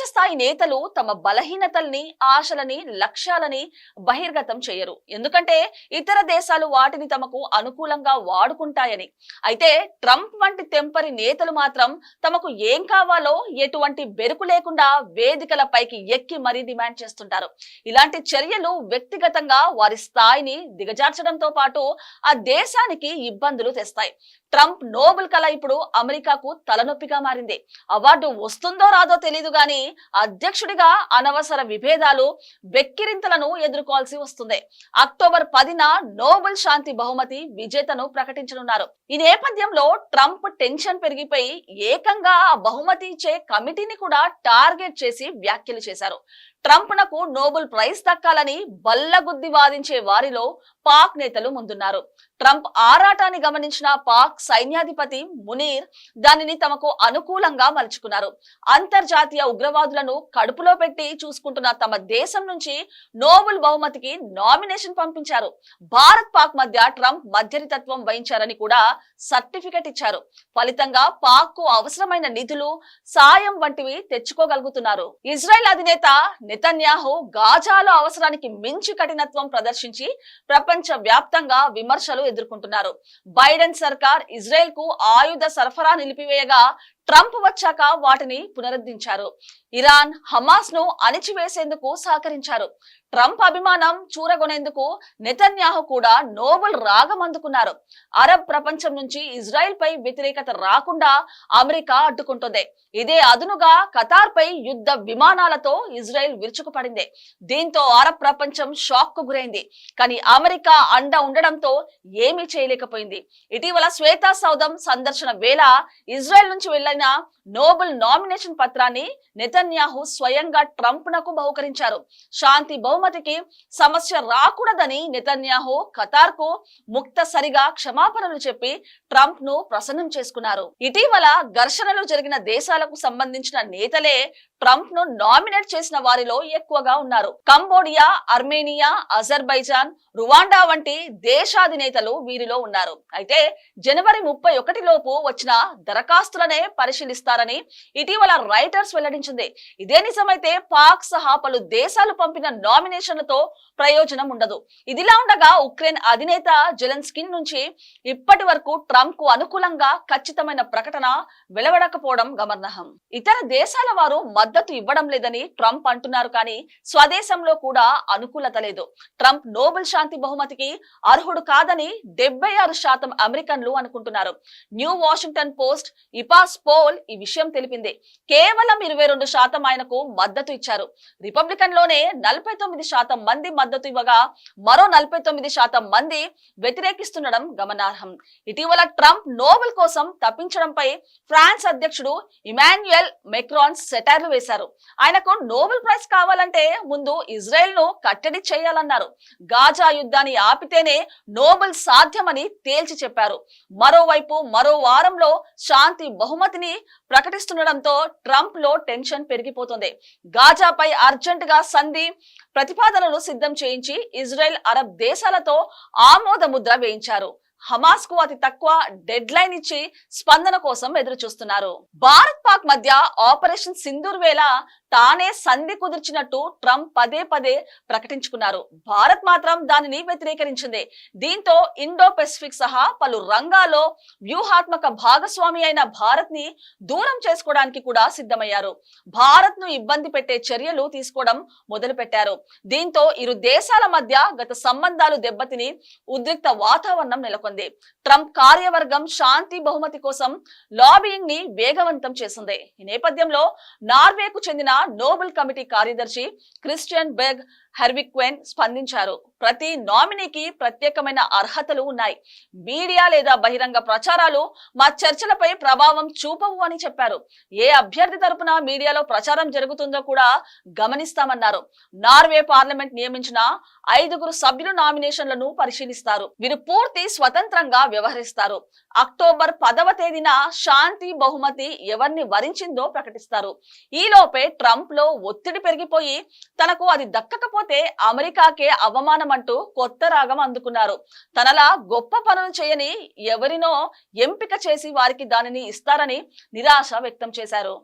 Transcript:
ప్రపంచ స్థాయి నేతలు తమ బలహీనతల్ని ఆశలని లక్ష్యాలని బహిర్గతం చేయరు. ఎందుకంటే ఇతర దేశాలు వాటిని తమకు అనుకూలంగా వాడుకుంటాయని. అయితే ట్రంప్ వంటి తెంపరి నేతలు మాత్రం తమకు ఏం కావాలో ఎటువంటి బెరుకు లేకుండా వేదికల పైకి ఎక్కి మరీ డిమాండ్ చేస్తుంటారు. ఇలాంటి చర్యలు వ్యక్తిగతంగా వారి స్థాయిని దిగజార్చడంతో పాటు ఆ దేశానికి ఇబ్బందులు తెస్తాయి. ట్రంప్ నోబెల్ కళ ఇప్పుడు అమెరికాకు తలనొప్పిగా మారింది. అవార్డు వస్తుందో రాదో తెలియదు గాని అధ్యక్షుడిగా అనవసర విభేదాలు బెక్కిరింతలను ఎదుర్కోవాల్సి వస్తుంది. అక్టోబర్ పదిన నోబెల్ శాంతి బహుమతి విజేతను ప్రకటించనున్నారు. ఈ నేపథ్యంలో ట్రంప్ టెన్షన్ పెరిగిపోయి ఏకంగా ఆ బహుమతి ఇచ్చే కమిటీని కూడా టార్గెట్ చేసి వ్యాఖ్యలు చేశారు. ట్రంప్ నకు నోబెల్ ప్రైజ్ దక్కాలని బల్లగుద్ది వాదించే వారిలో పాక్ నేతలు ముందున్నారు. ట్రంప్ ఆరాటాన్ని గమనించిన పాక్ సైన్యాధిపతి మునీర్ దానిని తమకు అనుకూలంగా మలుచుకున్నారు. అంతర్జాతీయ ఉగ్ర ఉగ్రవాదులను కడుపులో పెట్టి చూసుకుంటున్న తమ దేశం నుంచి నోబెల్ బహుమతికి నామినేషన్ పంపించారు. భారత్ పాక్ మధ్య ట్రంప్ మధ్యరితత్వం వహించారని కూడా సర్టిఫికెట్ ఇచ్చారు. ఫలితంగా పాక్కు అవసరమైన నిధులు సాయం వంటివి తెచ్చుకోగలుగుతున్నారు. ఇజ్రాయెల్ అధినేత నితన్యాహు గాజాలో అవసరానికి మించి కఠినత్వం ప్రదర్శించి ప్రపంచ వ్యాప్తంగా విమర్శలు ఎదుర్కొంటున్నారు. బైడెన్ సర్కార్ ఇజ్రాయెల్కు ఆయుధ సరఫరా నిలిపివేయగా ట్రంప్ వచ్చాక వాటిని పునరుద్ధరించారు. ఇరాన్ హమాస్ను అణిచివేసేందుకు సహకరించారు. ట్రంప్ అభిమానం చూరగొనేందుకు నెతన్యాహు కూడా నోబెల్ రాగం అందుకున్నారు. అరబ్ ప్రపంచం నుంచి ఇజ్రాయెల్ పై వ్యతిరేకత రాకుండా అమెరికా అడ్డుకుంటుంది. ఇదే అదునుగా ఖతార్ పై యుద్ధ విమానాలతో ఇజ్రాయెల్ విరుచుకుపడింది. దీంతో అరబ్ ప్రపంచం షాక్కు గురైంది. కానీ అమెరికా అండ ఉండడంతో ఏమీ చేయలేకపోయింది. ఇటీవల శ్వేతా సౌదం సందర్శన వేళ ఇజ్రాయెల్ నుంచి వెళ్ళిన నోబెల్ నామినేషన్ పత్రాన్ని నెతన్యాహు స్వయంగా ట్రంప్ నకు బహుకరించారు. శాంతి బహుమతికి సమస్య రాకూడదని నెతన్యాహు ఖతార్కు ముక్తసరిగా క్షమాపణలు చెప్పి ట్రంప్ను ప్రసన్నం చేసుకున్నారు. ఇటీవల ఘర్షణలు జరిగిన దేశాలకు సంబంధించిన నేతలే ట్రంప్ను నామినేట్ చేసిన వారిలో ఎక్కువగా ఉన్నారు. కంబోడియా అర్మేనియా అజర్బైజాన్ రువాండా వంటి దేశాధినేతలు వీరిలో ఉన్నారు. అయితే జనవరి ముప్పై ఒకటి లోపు వచ్చిన దరఖాస్తులనే పరిశీలిస్తారని ఇటీవల రైటర్స్ వెల్లడించింది. ఇదే నిజమైతే పాక్ సహా పలు దేశాలు పంపిన నామినేషన్లతో ప్రయోజనం ఉండదు. ఇదిలా ఉండగా ఉక్రెయిన్ అధినేత జెలెన్స్కిన్ నుంచి ఇప్పటి వరకు ట్రంప్కు అనుకూలంగా ఖచ్చితమైన ప్రకటన వెలువడకపోవడం గమనార్హం. ఇతర దేశాల వారు మద్దతు ఇవ్వడం లేదని ట్రంప్ అంటున్నారు కానీ స్వదేశంలో కూడా అనుకూలత లేదు. ట్రంప్ నోబెల్ శాంతి బహుమతికి అర్హుడు కాదని డెబ్బై ఆరు శాతం అమెరికన్లు అనుకుంటున్నారు. New Washington Post Ipsos poll ఈ విషయం తెలిపింది. కేవలం ఇరవై రెండు శాతం ఆయనకు మద్దతు ఇచ్చారు. రిపబ్లికన్లోనే నలభై తొమ్మిది శాతం మంది మద్దతు ఇవ్వగా మరో నలభై తొమ్మిది శాతం మంది వ్యతిరేకిస్తుండడం గమనార్హం. ఇటీవల ట్రంప్ నోబెల్ కోసం తప్పించడంపై ఫ్రాన్స్ అధ్యక్షుడు ఇమాన్యుయల్ మెక్రాన్ సెటైర్లు వేశారు. ఆయనకు నోబెల్ ప్రైజ్ కావాలంటే ముందు ఇజ్రాయెల్ను కట్టడి చేయాలన్నారు. గాజా యుద్ధాన్ని ఆపితేనే నోబెల్ సాధ్యమని తేల్చి చెప్పారు. మరోవైపు మరో వారంలో శాంతి బహుమతి బహుమతిని ప్రకటిస్తుండడంతో ట్రంప్లో టెన్షన్ పెరిగిపోతుంది. గాజాపై అర్జెంట్గా సంధి ప్రతిపాదనలు సిద్ధం చేయించి ఇజ్రాయెల్ అరబ్ దేశాలతో ఆమోద ముద్ర వేయించారు. హమాస్కు అతి తక్కువ డెడ్ లైన్ ఇచ్చి స్పందన కోసం ఎదురు చూస్తున్నారు భారత్ పాక్ మధ్య ఆపరేషన్ సింధూర్ వేళ తానే సంధి కుదిర్చినట్టు ట్రంప్ పదే పదే ప్రకటించుకున్నారు. భారత్ మాత్రం దానిని వ్యతిరేకరించింది. దీంతో ఇండో పెసిఫిక్ సహా పలు రంగాల్లో వ్యూహాత్మక భాగస్వామి అయిన భారత్ని దూరం చేసుకోవడానికి కూడా సిద్ధమయ్యారు. భారత్ను ఇబ్బంది పెట్టే చర్యలు తీసుకోవడం మొదలు పెట్టారు దీంతో ఇరు దేశాల మధ్య గత సంబంధాలు దెబ్బతిని ఉద్రిక్త వాతావరణం నెలకొంది. ట్రంప్ కార్యవర్గం శాంతి బహుమతి కోసం లాబియింగ్ని వేగవంతం చేసింది. ఈ నేపథ్యంలో నార్వేకు చెందిన నోబెల్ కమిటీ కార్యదర్శి క్రిస్టియన్ బెగ్ హెర్విక్వెన్ స్పందించారు. ప్రతి నామినీకి ప్రత్యేకమైన అర్హతలు ఉన్నాయి. మీడియా లేదా బహిరంగ ప్రచారాలు మా చర్చలపై ప్రభావం చూపవు అని చెప్పారు. ఏ అభ్యర్థి తరపున మీడియాలో ప్రచారం జరుగుతుందో కూడా గమనిస్తామన్నారు. నార్వే పార్లమెంట్ నియమించిన ఐదుగురు సభ్యులు నామినేషన్లను పరిశీలిస్తారు. వీరు పూర్తి స్వతంత్రంగా వ్యవహరిస్తారు. అక్టోబర్ పదవ తేదీన శాంతి బహుమతి ఎవరిని వరించిందో ప్రకటిస్తారు. ఈలోపే ట్రంప్లో ఒత్తిడి పెరిగిపోయి తనకు అది దక్కకపోతే అమెరికాకే అవమానం అంటూ కొత్త రాగం అందుకున్నారు. తనలా గొప్ప పనులు చేయని ఎవరినో ఎంపిక చేసి వారికి దానిని ఇస్తారని నిరాశ వ్యక్తం చేశారు.